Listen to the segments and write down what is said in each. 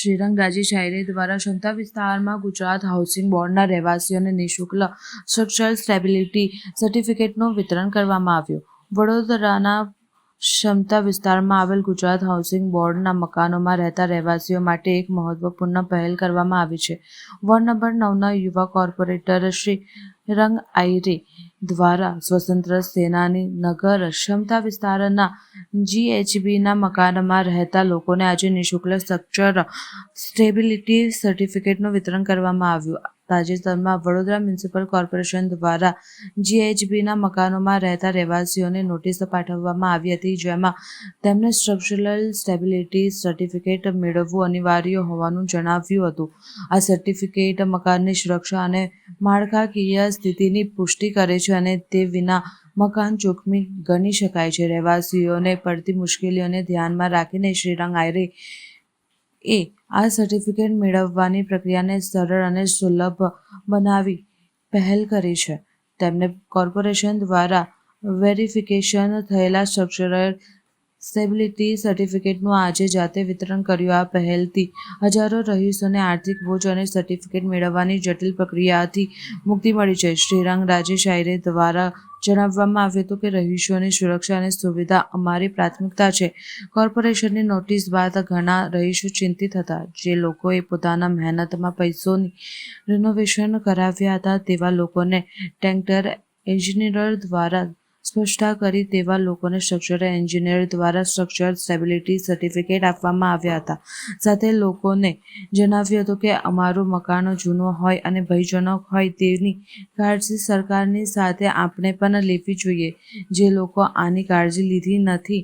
શ્રીરંગ રાજી શાયરી દ્વારા ક્ષમતા વિસ્તારમાં ગુજરાત હાઉસિંગ બોર્ડના રહેવાસીઓને નિઃશુલ્ક સ્ટ્રક્ચરલ સ્ટેબિલિટી સર્ટિફિકેટનું વિતરણ કરવામાં આવ્યું. વડોદરાના ક્ષમતા વિસ્તારમાં આવેલ ગુજરાત હાઉસિંગ બોર્ડના મકાનોમાં રહેતા રહેવાસીઓ માટે એક મહત્વપૂર્ણ પહેલ કરવામાં આવી છે. વોર્ડ નંબર નવના યુવા કોર્પોરેટર શ્રી રંગ આઈરે દ્વારા સ્વતંત્ર સેનાની નગર ક્ષમતા વિસ્તારના જીએચબીના મકાનમાં રહેતા લોકોને આજે નિઃશુલ્ક સ્ટ્રક્ચર સ્ટેબિલિટી સર્ટિફિકેટનું વિતરણ કરવામાં આવ્યું. તાજેતરમાં વડોદરા મ્યુનિસિપલ કોર્પોરેશન દ્વારા જીએચબીના મકાનોમાં રહેતા રહેવાસીઓને નોટિસ પાઠવવામાં આવી હતી, જેમાં તેમને સ્ટ્રક્ચરલ સ્ટેબિલિટી સર્ટિફિકેટ મેળવવું અનિવાર્ય હોવાનું જણાવ્યું હતું. આ સર્ટિફિકેટ મકાનની સુરક્ષા અને માળખાકીય સ્થિતિની પુષ્ટિ કરે છે અને તે વિના મકાન જોખમી ગણી શકાય છે. રહેવાસીઓને પડતી મુશ્કેલીઓને ધ્યાનમાં રાખીને શ્રીરંગ આયરે એ આ સર્ટિફિકેટ મેળવવાની પ્રક્રિયાને સરળ અને સુલભ બનાવી પહેલ કરી છે. તેમને કોર્પોરેશન દ્વારા વેરિફિકેશન થયેલા સ્ટ્રક્ચરલ સ્ટેબિલિટી સર્ટિફિકેટનું આજે જાતે વિતરણ કર્યું. આ પહેલથી હજારો રહીશોને આર્થિક બોજ અને સર્ટિફિકેટ મેળવવાની જટિલ પ્રક્રિયાથી મુક્તિ મળી છે. શ્રીરંગ રાજેશ આયરે દ્વારા જણાવવામાં આવ્યું હતું કે રહીશોની સુરક્ષા અને સુવિધા અમારી પ્રાથમિકતા છે. કોર્પોરેશનની નોટિસ બાદ ઘણા રહીશો ચિંતિત હતા. જે લોકોએ પોતાના મહેનતમાં પૈસોની રિનોવેશન કરાવ્યા હતા તેવા લોકોને ટેન્કર એન્જિનિયર દ્વારા સ્પષ્ટતા કરી તેવા લોકોને સ્ટ્રક્ચરલ એન્જિનિયર દ્વારા સ્ટ્રક્ચર સ્ટેબિલિટી સર્ટિફિકેટ આપવામાં આવ્યા હતા. સાથે લોકોને જણાવ્યું હતું કે અમારું મકાન જૂનું હોય અને ભયજનક હોય તેની કાળજી સરકારની સાથે આપણે પણ લેવી જોઈએ. જે લોકો આની કાળજી લીધી નથી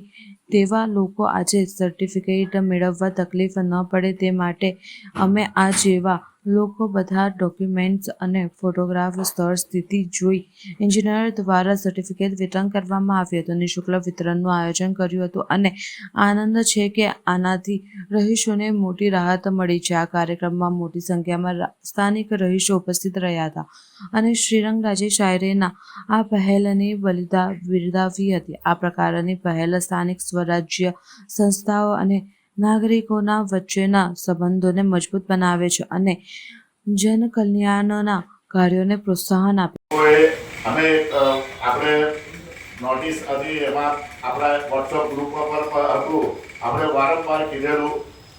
તેવા લોકો આજે સર્ટિફિકેટ મેળવવા તકલીફ ન પડે તે માટે અમે આ જેવા લોકો બધા ડોક્યુમેન્ટ્સ અને ફોટોગ્રાફ સ્થળ સ્થિતિ જોઈ. એન્જિનિયર દ્વારા સર્ટિફિકેટ વિતરણ કરવામાં આવ્યું હતું નિઃશુલ્ક વિતરણનું આયોજન કર્યું હતું અને આનંદ છે કે આનાથી રહીશોને મોટી રાહત મળી છે. આ કાર્યક્રમમાં મોટી સંખ્યામાં સ્થાનિક રહીશો ઉપસ્થિત રહ્યા હતા અને શ્રીરંગ રાજે શાયરેના આ પહેલની બલિદા, બિરદાવી હતી. આ પ્રકારની પહેલ સ્થાનિક સ્વરાજ્ય સંસ્થાઓ અને નાગરિકોના વચ્ચેના સંબંધોને મજબૂત બનાવે છે અને જન કલ્યાણના કાર્યોને પ્રોત્સાહન આપે અમે આપણે નોટિસ હતી એમાં આપણા વોટ્સઅપ ગ્રુપ પર હતું. આપણે વારંવાર કીધેલું,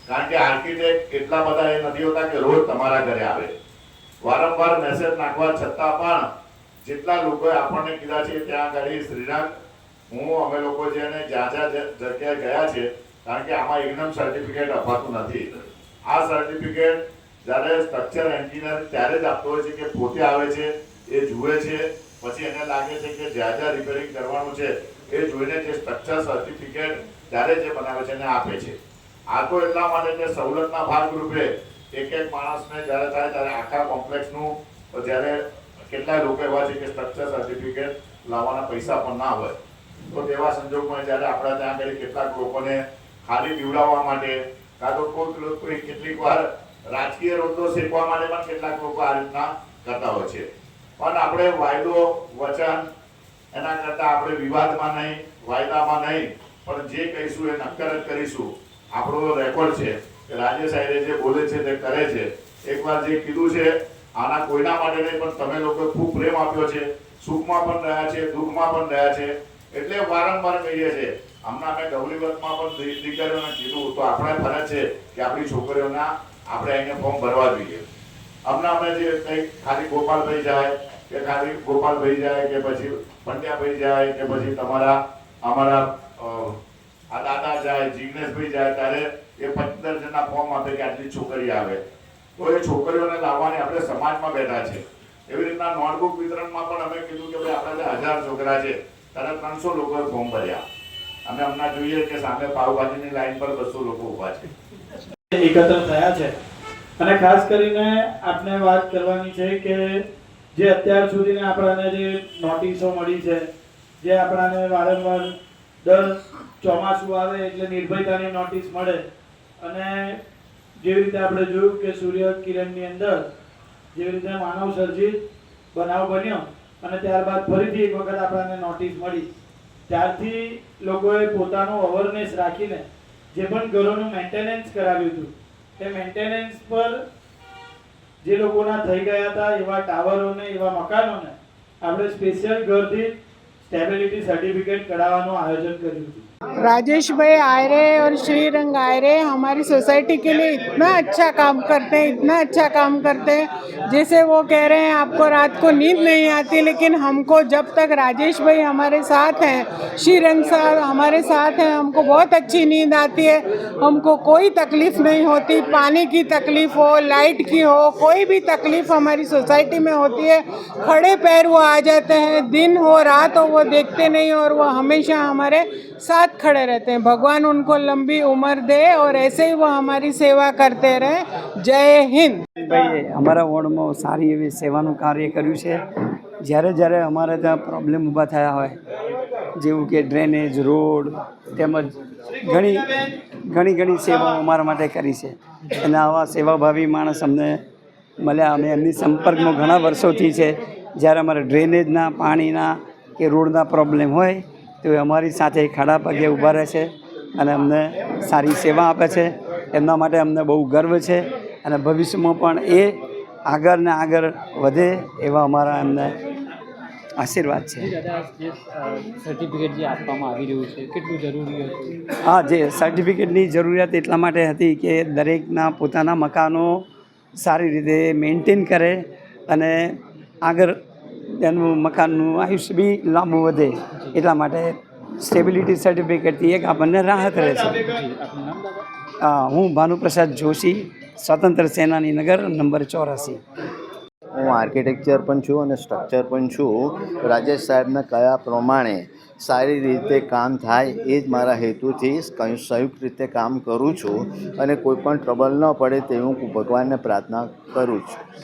કારણ કે આર્કિટેક્ટ એટલા બધા એ નથી હોતા કે રોજ તમારા ઘરે આવે. વારંવાર મેસેજ નાખવા છતાં પણ જેટલા લોકોએ આપણને કીધા છે ત્યાં આગળ શ્રીનાથ, હું, અમે લોકો જેને જ્યાં જ્યાં જગ્યાએ ગયા છે કારણ કે આમાં એકદમ સર્ટિફિકેટ અપાતું નથી. આ સર્ટિફિકેટ જ્યારે સ્ટ્રક્ચર એન્જિનિયર ત્યારે જ આપતો હોય છે કે પોતે આવે છે, એ જુએ છે, પછી એને લાગે છે કે જ્યાં જ્યાં રિપેરિંગ કરવાનું છે, એ જોઈને જે સ્ટ્રક્ચર સર્ટિફિકેટ ત્યારે જે બનાવે છે એને આપે છે. આ તો એટલા માટે કે સવલતના ભાગરૂપે એક એક માણસને જ્યારે થાય ત્યારે આખા કોમ્પ્લેક્સનું જ્યારે કેટલાય લોકો એવા છે કે સ્ટ્રક્ચર સર્ટિફિકેટ લાવવાના પૈસા પણ ના હોય. તો તેવા સંજોગમાં જ્યારે આપણા ત્યાં આગળ કેટલાક લોકોને ખાલી પીવડાવવા માટે, કાં તો કોઈક લોકો કેટલીક વાર રાજકીય રોટલો શેકવા માટે પણ કેટલાક લોકો આ રીતના કરતા હોય છે. પણ આપણે વાયદો, વચન, એના કરતાં આપણે વિવાદમાં નહીં, વાયદામાં નહીં, પણ જે કહીશું એ નક્કર જ કરીશું. આપણો રેકોર્ડ છે કે રાજેશ સાહેબે જે બોલે છે તે કરે છે. એકવાર જે કીધું છે, આના કોઈના માટે નહીં, પણ તમે લોકો ખૂબ પ્રેમ આપ્યો છે, સુખમાં પણ રહ્યા છે, દુઃખમાં પણ રહ્યા છે. એટલે વારંવાર કહીએ છીએ, હમણાં અમે ગૌરીવતમાં પણ દી- દીકરીઓને કીધું તો આપણે ફરજ છે કે આપણી છોકરીઓના આપણે એને ફોર્મ ભરવા જોઈએ. હમણાં અમે જે કંઈક ખાલી ગોપાલભાઈ જાય, કે ખાલી ગોપાલભાઈ જાય, કે પછી પંડ્યાભાઈ જાય, કે પછી તમારા, અમારા આ દાદા જાય જિગ્નેશભાઈ જાય, ત્યારે એ પંદર જણના ફોર્મ આપે કે આટલી છોકરી આવે. તો એ છોકરીઓને લાવવાની આપણે સમાજમાં બેઠા છે. એવી રીતના નોટબુક વિતરણમાં પણ અમે કીધું કે ભાઈ આપણા જે હજાર છોકરા છે ત્યારે ત્રણસો લોકોએ ફોર્મ ભર્યા. અમે હમણાં જોઈએ કે સામે પાવભાજીની લાઈન પર બસો લોકો ઊભા છે. એકત્ર થયા છે. અને ખાસ કરીને આપણે વાત કરવાની છે કે જે અત્યાર સુધીને આપણાને જે નોટિસો મળી છે, જે આપણાને વારંવાર દર ચોમાસું આવે એટલે નિર્ભયતાની નોટિસ મળે. અને જેવી રીતે આપણે જોયું કે સૂર્ય કિરણની અંદર જેવી રીતે માનવ સર્જિત બનાવ બન્યો અને ત્યારબાદ ફરીથી એક વખત આપણને નોટિસ મળી. ત્યારથી લોકોએ પોતાનું અવેરનેસ રાખીને જે પણ ઘરોનું મેન્ટેનન્સ કરાવ્યું હતું તે મેન્ટેનન્સ પર જે લોકોના થઈ ગયા હતા, એવા ટાવરોને, એવા મકાનોને, આપણે સ્પેશિયલ ઘરથી સ્ટેબિલિટી સર્ટિફિકેટ કઢાવવાનું આયોજન કર્યું હતું. राजेश भाई आयरे और श्रीरंग आयरे हमारी सोसाइटी के लिए इतना अच्छा काम करते हैं, इतना अच्छा काम करते हैं। जैसे वो कह रहे हैं, आपको रात को नींद नहीं आती, लेकिन हमको जब तक राजेश भाई हमारे साथ हैं श्री रंग साहब हमारे साथ हैं, हमको बहुत अच्छी नींद आती है। हमको कोई तकलीफ़ नहीं होती, पानी की तकलीफ़ हो, लाइट की हो, कोई भी तकलीफ़ हमारी सोसाइटी में होती है। खड़े पैर वो आ जाते हैं, दिन हो, रात हो, वो देखते नहीं और वो हमेशा हमारे साथ खड़े रहते हैं भगवान उनको लंबी उम्र दे और ऐसे ही वो हमारी सेवा करते रहे जय हिंद ભાઈ અમારા વોર્ડમાં સારી એવી સેવાનું કાર્ય કર્યું છે જ્યારે જ્યારે અમારે ત્યાં પ્રોબ્લેમ ઊભા થયા હોય જેવું કે ડ્રેનેજ રોડ તેમજ ઘણી ઘણી ઘણી સેવાઓ અમારા માટે કરી છે અને આવા સેવાભાવી માણસ અમને મળ્યા અમે એમની સંપર્કમાં ઘણા વર્ષોથી છે જ્યારે અમારે ડ્રેનેજના પાણીના કે રોડના પ્રોબ્લેમ હોય તો અમારી સાથે ખાડા પગે ઊભા રહે છે અને અમને સારી સેવા આપે છે. એમના માટે અમને બહુ ગર્વ છે અને ભવિષ્યમાં પણ એ આગળ ને આગળ વધે એવા અમારા એમને આશીર્વાદ છે. સર્ટિફિકેટ જે આપવામાં આવી રહ્યું છે કેટલું જરૂરી હતું? હા જે સર્ટિફિકેટની જરૂરિયાત એટલા માટે હતી કે દરેકના પોતાના મકાનો સારી રીતે મેન્ટેન કરે અને આગળ એનું મકાનનું આયુષ્ય બી લાંબુ વધે એટલા માટે સ્ટેબિલિટી સર્ટિફિકેટથી એક આપણને રાહત રહે છે. હું ભાનુપ્રસાદ જોશી સ્વતંત્ર સેનાની નગર નંબર ચોરાસી. હું આર્કિટેક્ચર પણ છું અને સ્ટ્રક્ચર પણ છું. રાજેશ સાહેબના કયા પ્રમાણે સારી રીતે કામ થાય એ જ મારા હેતુથી કંઈ સંયુક્ત રીતે કામ કરું છું અને કોઈ પણ ટ્રબલ ન પડે તેવું હું ભગવાનને પ્રાર્થના કરું છું.